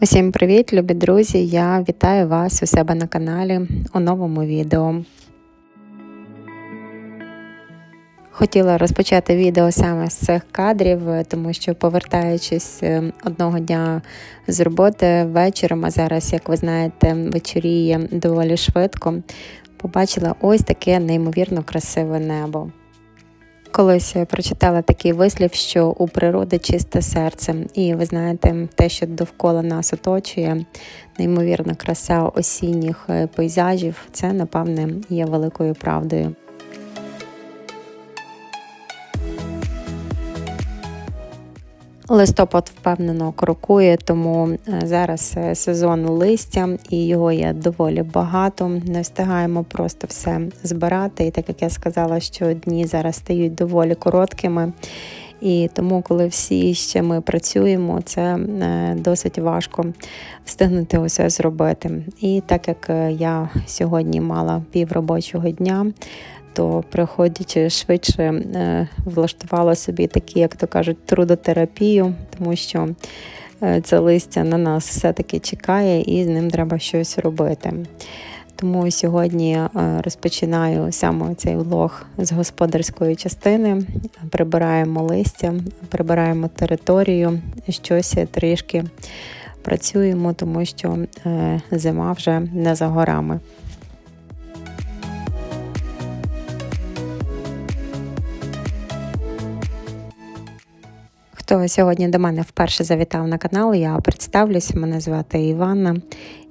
Усім привіт, любі друзі! Я вітаю вас у себе на каналі у новому відео. Хотіла розпочати відео саме з цих кадрів, тому що, повертаючись е, одного дня з роботи вечором, а зараз, як ви знаєте, вечоріє доволі швидко, побачила ось таке неймовірно красиве небо. Колись прочитала такий вислів, що у природи чисте серце, і ви знаєте, те, що довкола нас оточує, неймовірна краса осінніх е, пейзажів, це напевне є великою правдою. Листопад впевнено крокує, тому е, зараз е, сезон листя і його є доволі багато. Не встигаємо просто все збирати. І так як я сказала, що дні зараз стають доволі короткими. І тому, коли всі ще ми працюємо, це е, досить важко встигнути усе зробити. І так як я сьогодні мала пів робочого дня, то приходячи швидше, е, влаштувала собі такі, як то кажуть, трудотерапію, тому що е, це листя на нас все-таки чекає і з ним треба щось робити. Тому сьогодні е, розпочинаю саме цей влог з господарської частини. Прибираємо листя, прибираємо територію, щось трішки працюємо, тому що зима вже не за горами. Хто сьогодні до мене вперше завітав на канал, я представлюсь, мене звати Іванна,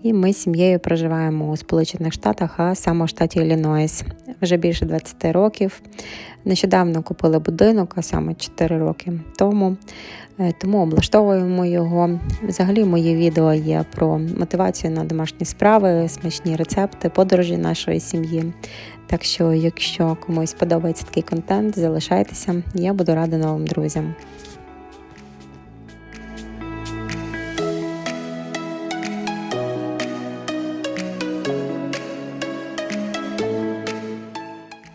і ми з сім'єю проживаємо у Сполучених Штатах, а саме в штаті Іллінойс. Вже більше 20 років. Нещодавно купили будинок, а саме 4 роки тому. Е, тому облаштовуємо його. Взагалі, мої відео є про мотивацію на домашні справи, смачні рецепти, подорожі нашої сім'ї. Так що, якщо комусь подобається такий контент, залишайтеся, я буду рада новим друзям.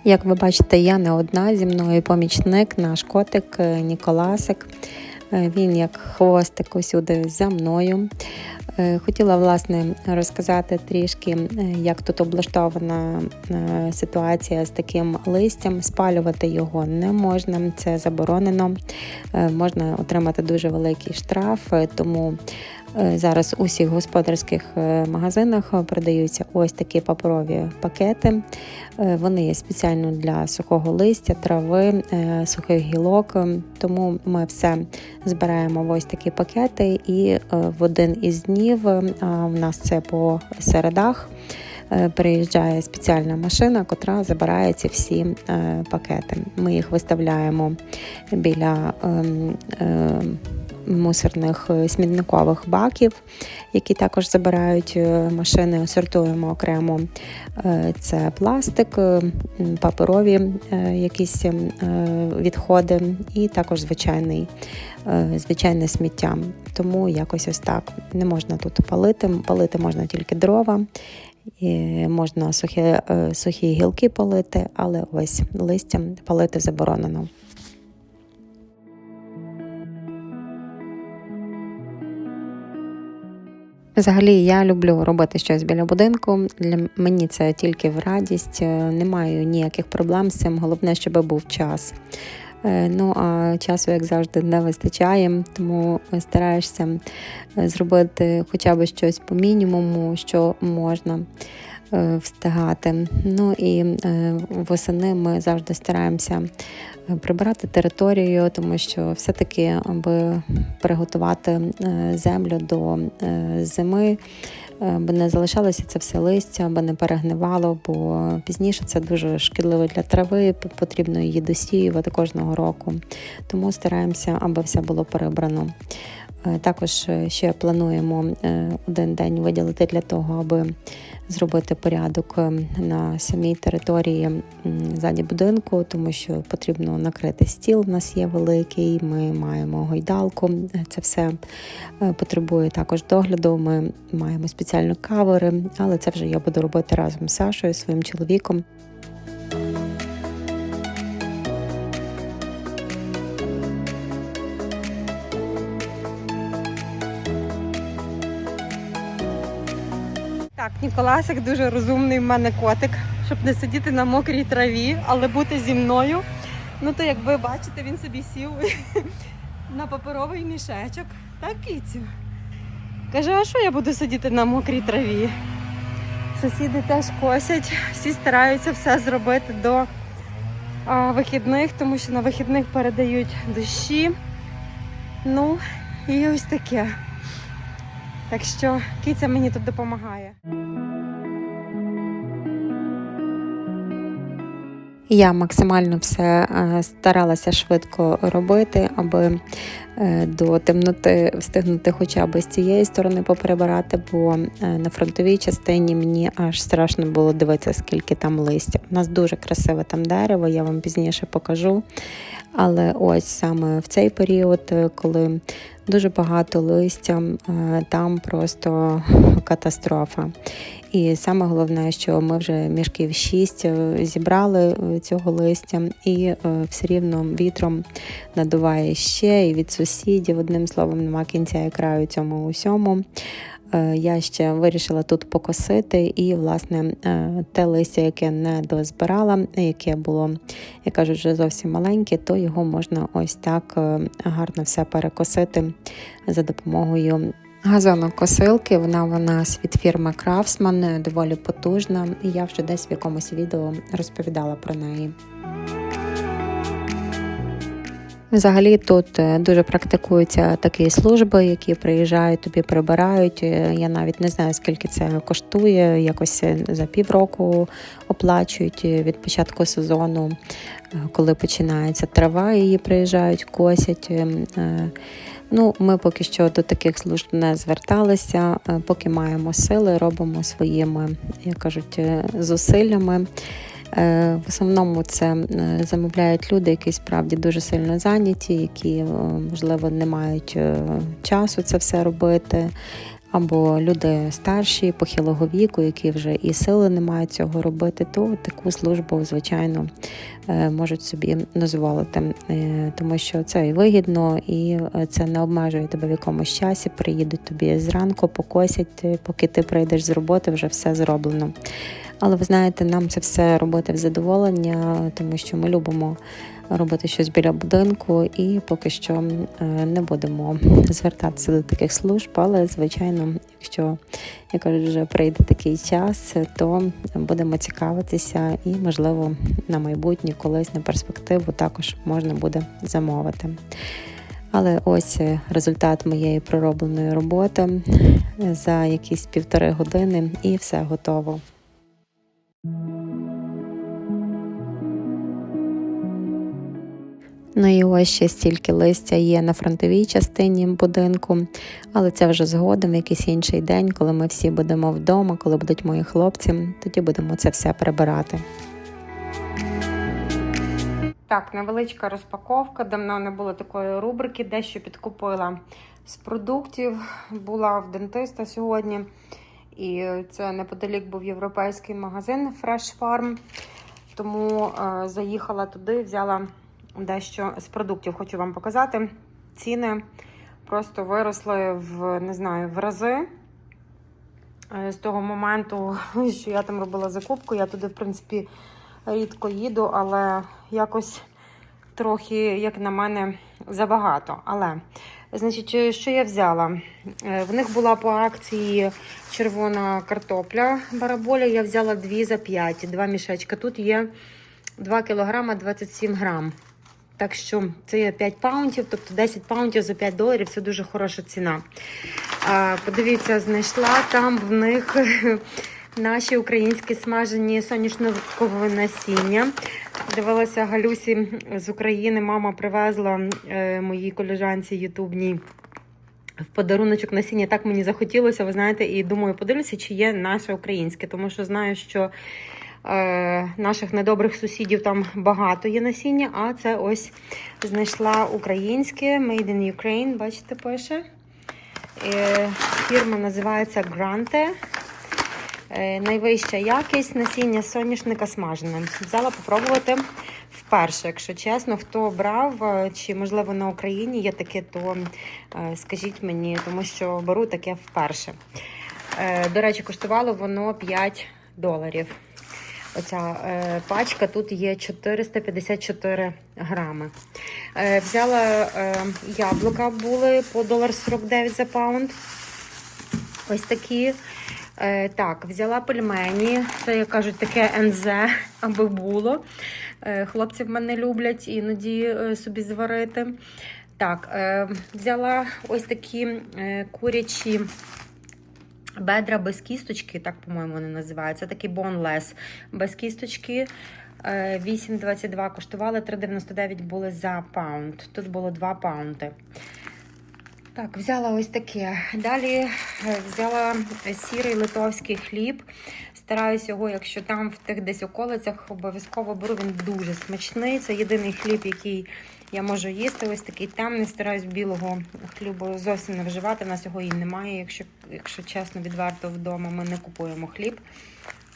Як ви бачите, я не одна зі мною помічник, наш котик е, Ніколасик. Е, він як хвостик усюди за мною. Е, хотіла власне розказати трішки, як тут облаштована ситуація з таким листям. Спалювати його не можна, це заборонено. Можна отримати дуже великий штраф, тому зараз у всіх господарських е, магазинах продаються ось такі паперові пакети. Е, вони є спеціально для сухого листя, трави, сухих гілок. Тому ми все збираємо в ось такі пакети, і в один із днів у нас це по середах. Приїжджає спеціальна машина, котра забирає ці всі пакети. Ми їх виставляємо біля ем, ем, мусорних е, смітникових баків, які також забирають е, машини, сортуємо окремо. Е, це пластик, паперові якісь відходи, і також звичайний, звичайне сміття. Тому якось ось так. Не можна тут палити, палити можна тільки дрова. І Можна сухі сухі гілки палити, але ось листя палити заборонено. Взагалі я люблю робити щось біля будинку. Для мені це тільки в радість, е, не маю ніяких проблем з цим. Головне, щоб був час. Е, ну а часу, як завжди, не вистачає, тому стараєшся е, зробити хоча б щось по мінімуму, що можна. Е, встигати. Ну і е, восени ми завжди стараємося е, прибирати територію, тому що все-таки, аби приготувати землю до зими. Аби не залишалося це все листя, аби не перегнивало, бо пізніше це дуже шкідливо для трави, потрібно її досіювати кожного року. Тому стараємося, аби все було перебрано. Також ще плануємо один день виділити для того, аби зробити порядок на самій території ззаді будинку, тому що потрібно накрити стіл. У нас є великий, ми маємо гойдалку. Це все е, потребує також догляду. Ми маємо спеціальні кавери, але це вже я буду робити разом з Сашою, своїм чоловіком. Ніколасик дуже розумний в мене котик, щоб не сидіти на мокрій траві, але бути зі мною. Ну то як ви бачите, він собі сів на паперовий мішечок. Так, кицю. Каже, а що я буду сидіти на мокрій траві? Сусіди теж косять, всі стараються все зробити до а, вихідних, тому що на вихідних передають дощі. Ну, і ось таке. Так що киця мені тут допомагає. Я максимально все е, старалася швидко робити, аби е, до темноти встигнути хоча б з цієї сторони поприбирати, бо е, на фронтовій частині мені аж страшно було дивитися, скільки там листя. У нас дуже красиве там дерево, я вам пізніше покажу. Але ось саме в цей період, е, коли дуже багато листя, е, там просто катастрофа. І саме головне, що ми вже мішків шість е, зібрали цього листя, і все рівно вітром надуває ще і від сусідів. Одним словом, нема кінця і краю цьому усьому. Е, Я ще вирішила тут покосити, і, власне, е, те листя, яке не дозбирала, яке було, я кажу, вже зовсім маленьке, то його можна ось так е, гарно все перекосити за допомогою газонокосилки. Вона у нас від фірми Craftsman, доволі потужна, я вже десь в якомусь відео розповідала про неї. Взагалі тут е, дуже практикуються такі служби, які приїжджають, тобі прибирають. Е, Я навіть не знаю, скільки це коштує. Якось е, за півроку оплачують від початку сезону, коли починається трава, її приїжджають, косять. Ну, ми поки що до таких служб не зверталися, поки маємо сили, робимо своїми, як кажуть, зусиллями. Е, В основному це е, замовляють люди, які справді дуже сильно зайняті, які, е, можливо, не мають часу це все робити. Або люди старші, похилого віку, які вже і сили не мають цього робити, то таку службу, звичайно, можуть собі дозволити, тому що це і вигідно, і це не обмежує тебе в якомусь часі. Приїдуть тобі зранку, покосять, поки ти прийдеш з роботи, вже все зроблено. Але ви знаєте, нам це все робити в задоволення, тому що ми любимо робити щось біля будинку, і поки що е, не будемо звертатися до таких служб. Але, звичайно, якщо я кажу, вже прийде такий час, то будемо цікавитися, і, можливо, на майбутнє, колись на перспективу також можна буде замовити. Але ось е, результат моєї проробленої роботи за якісь півтори години, і все готово. Ну і ось ще стільки листя є на фронтовій частині будинку, але це вже згодом, в якийсь інший день, коли ми всі будемо вдома, коли будуть мої хлопці, тоді будемо це все прибирати. Так, невеличка розпаковка. Давно не було такої рубрики, дещо підкупила з продуктів. Була в дентиста сьогодні. І це неподалік був європейський магазин Fresh Farm. Тому е, заїхала туди, взяла дещо з продуктів. Хочу вам показати. Ціни просто виросли в не знаю, в рази. Е, З того моменту, що я там робила закупку, я туди, в принципі, рідко їду, але якось трохи, як на мене, забагато. Але, значить, що я взяла? Е, В них була по акції червона картопля бараболя. Я взяла дві за 5, два мішечка. Тут є 2 кілограма 27 грам. Так що це є 5 паунтів, тобто 10 паунтів за 5 доларів це дуже хороша ціна. Подивіться, знайшла там в них наші українські смажені соняшникове насіння. Дивилася Галюсі з України. Мама привезла е, моїй колежанці ютубній в подаруночок насіння. Так мені захотілося, ви знаєте, і думаю, подивлюся, чи є наше українське, тому що знаю, що е, наших недобрих сусідів там багато є насіння, а це ось знайшла українське Made in Ukraine, бачите, пише. Е, фірма називається Grante. Е, найвища якість насіння соняшника смажене. Взяла попробувати вперше. Якщо чесно, хто брав, е, чи можливо на Україні є таке, то е, скажіть мені, тому що беру таке вперше. До речі, коштувало воно 5 доларів. Оця е, пачка тут є 454 грами. Е, взяла е, яблука були по 1,49 за паунд. Ось такі. Е, так, взяла пельмені. Це, як кажуть, таке НЗ, аби було. Е, хлопці в мене люблять іноді е, собі зварити. Так, е, взяла ось такі е, курячі бедра без кісточки, так, по-моєму, вони називаються. Такі boneless без кісточки. Е, 8,22 коштували, 3,99 були за паунд. Тут було 2 паунди. Так, взяла ось таке. Далі е, взяла сірий литовський хліб. Стараюсь його, якщо там в тих десь околицях, обов'язково беру. Він дуже смачний. Це єдиний хліб, який я можу їсти. Ось такий темний. Стараюсь білого хлібу зовсім не вживати. У нас його і немає. Якщо, якщо чесно, відверто вдома ми не купуємо хліб.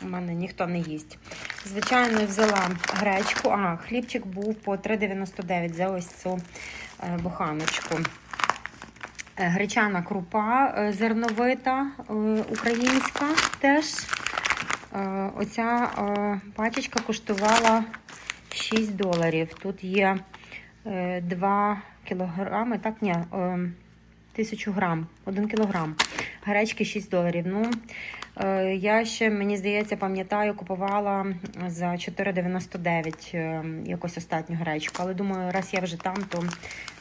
У мене ніхто не їсть. Звичайно, взяла гречку. А, хлібчик був по 3,99 за ось цю е, буханочку. Е, Гречана крупа е, зерновита, е, українська теж. Оця пачечка коштувала 6 доларів. Тут є 2 кілограми, так, ні, е, 1000 грам, 1 кілограм. Гречки 6 доларів. Ну, я ще, мені здається, пам'ятаю, купувала за 4,99 е, якось останню гречку. Але думаю, раз я вже там, то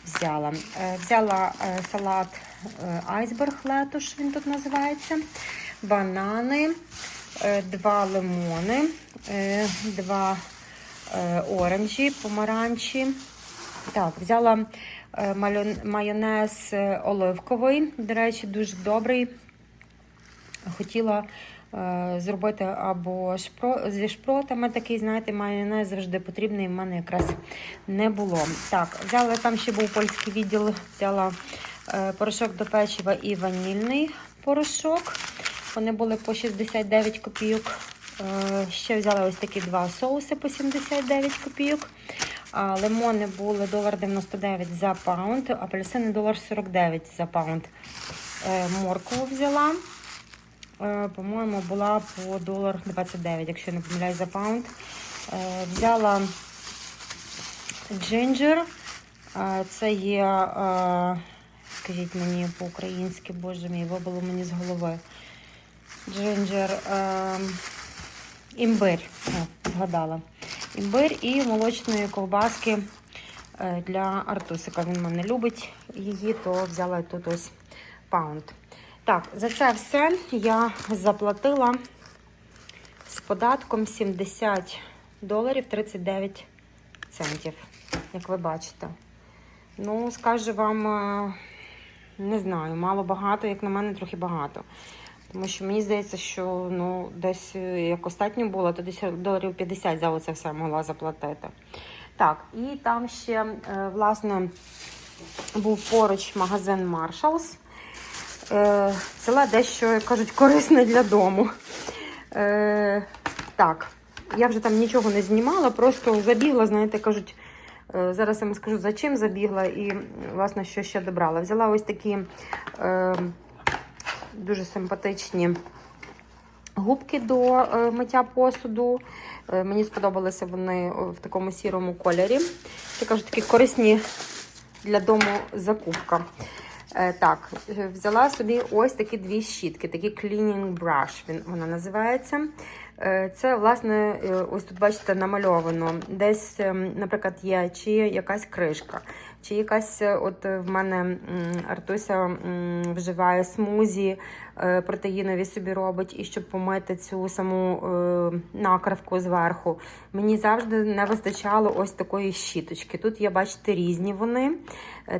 взяла. Е, Взяла е, салат е, айсберг летуш, він тут називається. Банани, е, два лимони, е, два е, оранжі, помаранчі. Так, взяла е, майонез е, оливковий. До речі, дуже добрий. Хотіла е, зробити або шпро, зі шпротами такий, знаєте, майонез завжди потрібний. в мене якраз не було. Так, взяла там ще був польський відділ, взяла е, порошок до печива і ванільний порошок. Вони були по 69 копійок. Е, ще взяла ось такі два соуси по 79 копійок. Лимони були 1,99 за паунд, апельсини 1,49 за паунд. Е, моркву взяла. Е, По-моєму, була по долар 29, якщо не помиляюсь за паунд. Е, Взяла джинджер. Е, Це є, скажіть мені по-українськи, боже мій, вибило мені з голови. Джинджер. Імбир. О, згадала. Імбир і молочної ковбаски для Артусика. Він мене любить її, то взяла тут ось паунд. Так, за це все я заплатила з податком 70 доларів 39 центів, як ви бачите. Ну, скажу вам, е, не знаю, мало багато, як на мене, трохи багато. Тому що мені здається, що ну, десь е, як останнє було, то десь доларів 50 за оце все могла заплатити. Так, і там ще, е, власне, був поруч магазин Marshalls. Е, Взяла дещо, кажуть, корисне для дому. Е, так, я вже там нічого не знімала, просто забігла, знаєте, кажуть, е, зараз я вам скажу, за чим забігла і, власне, що ще добрала. Взяла ось такі е, дуже симпатичні губки до е, миття посуду. Е, мені сподобалися вони в такому сірому кольорі. Це кажуть, такі корисні для дому закупка. Е, так, е, взяла собі ось такі дві щітки, такі cleaning brush, він, вона називається. Е, Це, власне, ось тут, бачите, намальовано. Десь, ем, наприклад, є чи якась кришка, чи якась, е, от е, в мене Артуся вживає смузі, е, протеїнові собі робить, і щоб помити цю саму накривку зверху. Мені завжди не вистачало ось такої щіточки. Тут є, бачите, різні вони,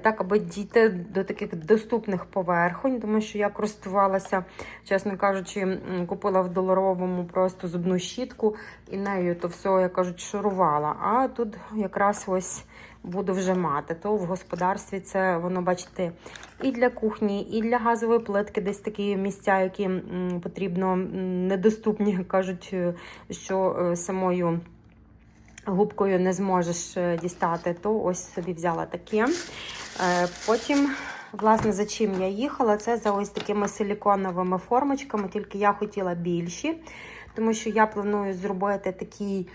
так, аби дійти до таких доступних поверхонь, тому що я користувалася, чесно кажучи, купила в доларовому просто зубну щітку і нею то все, як кажуть, шурувала. А тут якраз ось буду вже мати. То в господарстві це воно, бачите, і для кухні, і для газової плитки десь такі місця, які потрібно недоступні, кажуть, е, що е, самою губкою не зможеш е, дістати, то ось собі взяла таке. Потім власне, за чим я їхала, це за ось такими силіконовими формочками, тільки я хотіла більші, тому що я планую зробити е,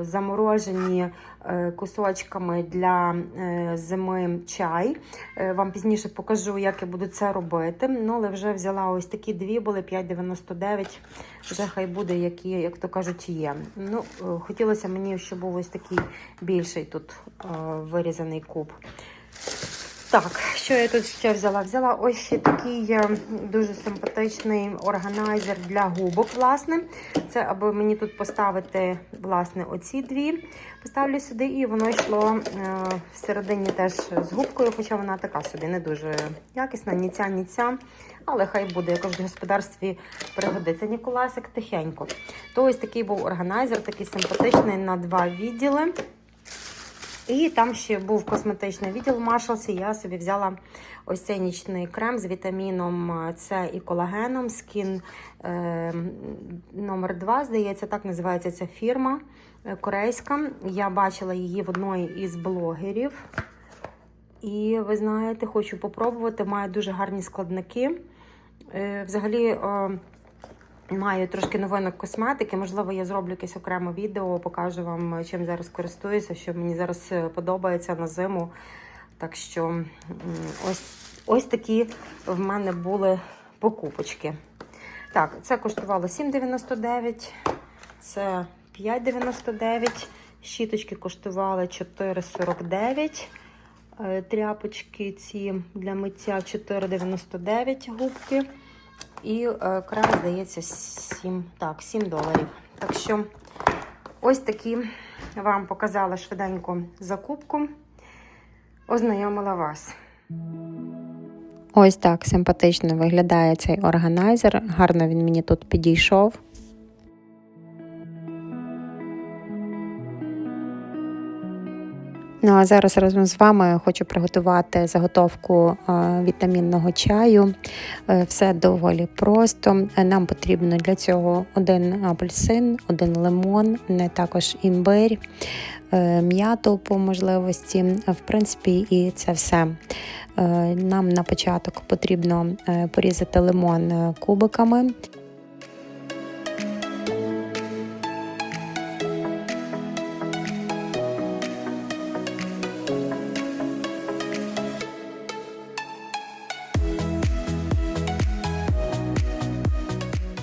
заморожені е, кусочками для е, зими чай. Е, Вам пізніше покажу, як я буду це робити. Ну, але вже взяла ось такі дві, були 5,99. Вже хай буде, які, як то кажуть, є. Ну, е, хотілося мені, щоб був ось такий більший тут е, вирізаний куб. Так, що я тут ще взяла? Взяла ось ще такий е, дуже симпатичний органайзер для губок, власне. Це аби мені тут поставити, власне, оці дві. Поставлю сюди, і воно йшло е, всередині теж з губкою, хоча вона така собі не дуже якісна, ні ця, ні ця. Але хай буде, якось в господарстві пригодиться. Ніколасик тихенько. То ось такий був органайзер, такий симпатичний на два відділи. І там ще був косметичний відділ Marshalls, і Я собі взяла ось цей нічний крем з вітаміном С і колагеном. Скін е, номер 2 здається, так називається ця фірма е, корейська. Я бачила її в одної із блогерів. І ви знаєте, хочу попробувати. Має дуже гарні складники. Е, взагалі. Е, Маю трошки новинок косметики. Можливо, я зроблю якесь окреме відео, покажу вам, чим зараз користуюся, що мені зараз е, подобається на зиму. Так що ось, ось такі в мене були покупочки. Так, це коштувало 7,99, це 5,99, щіточки коштували 4,49. Е, Тряпочки ці для миття 4,99 губки. І е, крем, здається, 7, так, 7 доларів. Так що ось такі вам показала швиденько закупку, ознайомила вас. Ось так симпатично виглядає цей органайзер. Гарно він мені тут підійшов. Ну а зараз разом з вами хочу приготувати заготовку вітамінного чаю. Е, Все доволі просто. Е, Нам потрібно для цього один апельсин, один лимон, не також імбирь, е, м'яту по можливості. В принципі, і це все. Нам на початок потрібно порізати лимон кубиками.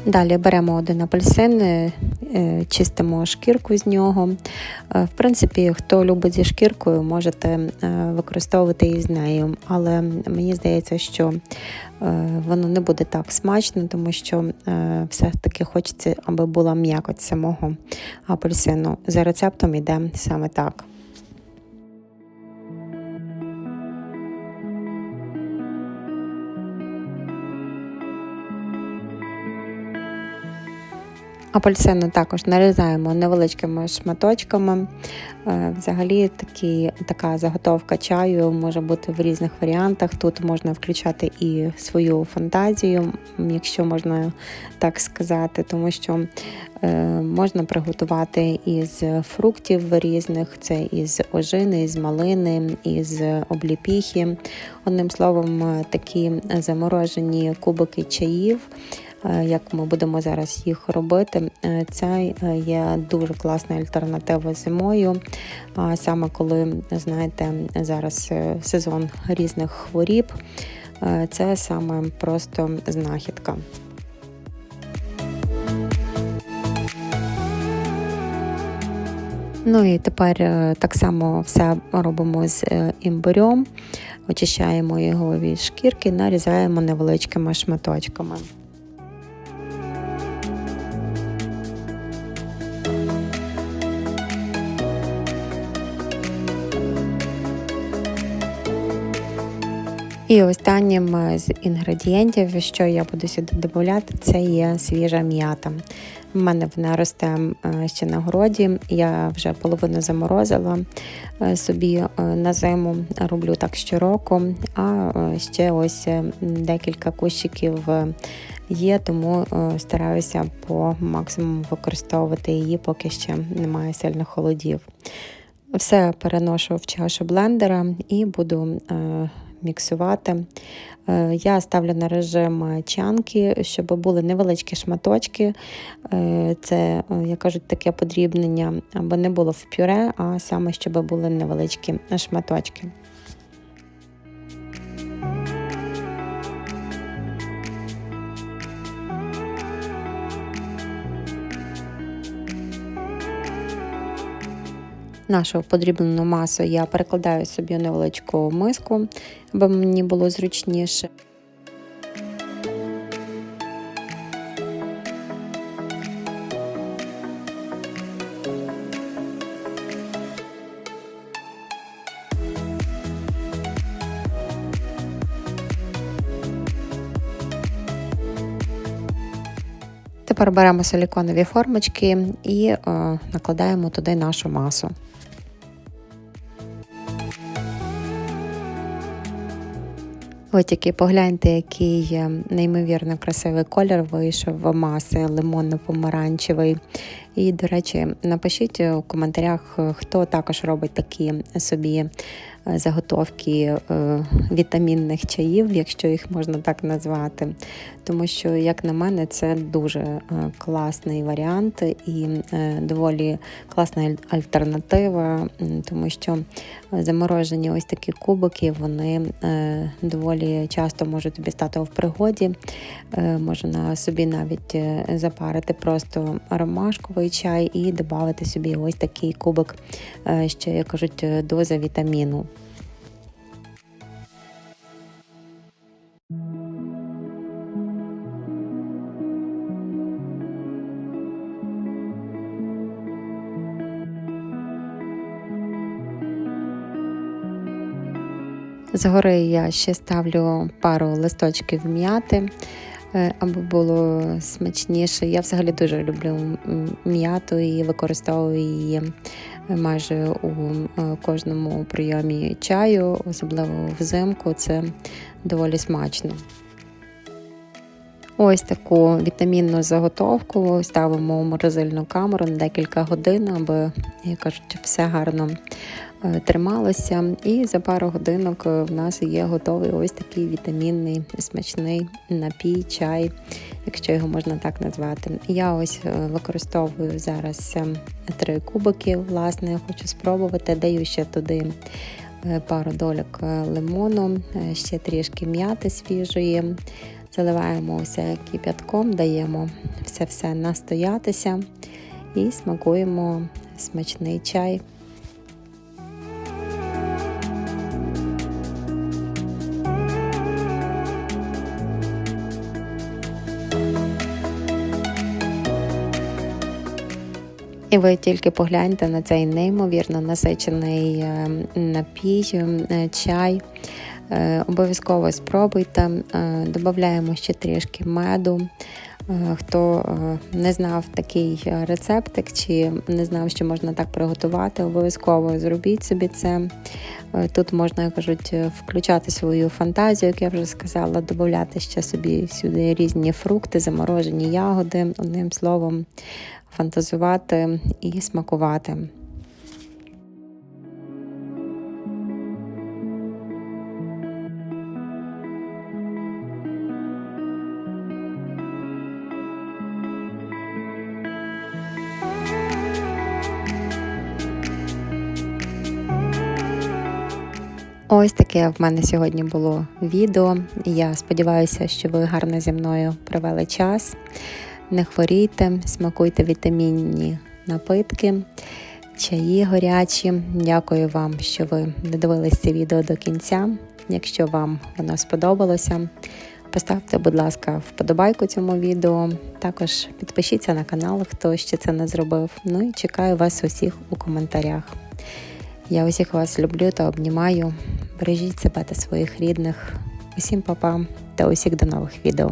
Далі беремо один апельсин, е, е, чистимо шкірку з нього. Е, В принципі, хто любить зі шкіркою, можете використовувати і з нею. Але мені здається, що воно не буде так смачно, тому що е, все-таки хочеться, аби була м'якоть самого апельсину. За рецептом йде саме так. Апельсину також нарізаємо невеличкими шматочками. Е, Взагалі такі, така заготовка чаю може бути в різних варіантах. Тут можна включати і свою фантазію, якщо можна так сказати, тому що е, можна приготувати із фруктів різних, це із ожини, із малини, із обліпіхи. Одним словом, такі заморожені кубики чаїв. Е, як ми будемо зараз їх робити. Це е, є дуже класна альтернатива зимою. Саме коли, знаєте, зараз е, сезон різних хворіб, це саме просто знахідка. Ну і тепер так само все робимо з імбирем, очищаємо його від шкірки, нарізаємо невеличкими шматочками. І останнім е, з інгредієнтів, що я буду сюди додати, це є свіжа м'ята. У мене вона росте е, ще на городі. Я вже половину заморозила е, собі на зиму, роблю так щороку, а ще ось декілька кущиків є, тому стараюся по максимуму використовувати її, поки ще немає сильних холодів. Все переношу в чашу блендера і буду міксувати. Е, я ставлю на режим чанки, щоб були невеличкі шматочки. Е, це, е, як кажуть, таке подрібнення, аби не було в пюре, а саме щоб були невеличкі шматочки. Нашу подрібнену масу я перекладаю собі невеличку миску, аби мені було зручніше. Тепер беремо силіконові формочки і е, накладаємо туди нашу масу. Ось тільки погляньте, який неймовірно красивий колір вийшов в маси лимонно-помаранчевий. І, до речі, напишіть у коментарях, хто також робить такі собі Е, заготовки е, вітамінних чаїв, якщо їх можна так назвати. Тому що, як на мене, це дуже е, класний варіант і доволі класна альтернатива, тому що заморожені ось такі кубики, вони доволі часто можуть тобі стати в пригоді. Можна собі навіть запарити просто ромашковий чай і додати собі ось такий кубик, ще як кажуть, доза вітаміну. Згори я ще ставлю пару листочків м'яти, е, аби було смачніше. Я взагалі дуже люблю м'яту і використовую її майже у е, кожному прийомі чаю, особливо взимку. Це доволі смачно. Ось таку вітамінну заготовку ставимо у морозильну камеру на декілька годин, аби, як кажуть, все гарно трималося. І за пару годинок е, в нас є готовий ось такий вітамінний смачний напій, чай, якщо його можна так назвати. Я ось е, використовую зараз три кубики, власне, хочу спробувати, даю ще туди. Пару дольок лимону, ще трішки м'яти свіжої. Заливаємо все кип'ятком, даємо все настоятися і смакуємо смачний чай. І ви тільки погляньте на цей неймовірно насичений е, напій, е, чай. Е, обов'язково спробуйте, додаємо ще трішки меду. Хто не знав такий рецептик чи не знав, що можна так приготувати, обов'язково зробіть собі це. Тут можна, як кажуть, включати свою фантазію, як я вже сказала, додати ще собі сюди різні фрукти, заморожені ягоди, одним словом, фантазувати і смакувати. Ось таке в мене сьогодні було відео. Я сподіваюся, що ви гарно зі мною провели час не хворійте, смакуйте вітамінні напитки, чаї горячі. Дякую вам, що ви додивились це відео до кінця. Якщо вам воно сподобалося, поставте, будь ласка, вподобайку цьому відео. Також підпишіться на канал, хто ще це не зробив. Ну і чекаю вас усіх у коментарях. Я усіх вас люблю та обнімаю. Бережіть себе та своїх рідних. Усім па-па та усіх до нових відео.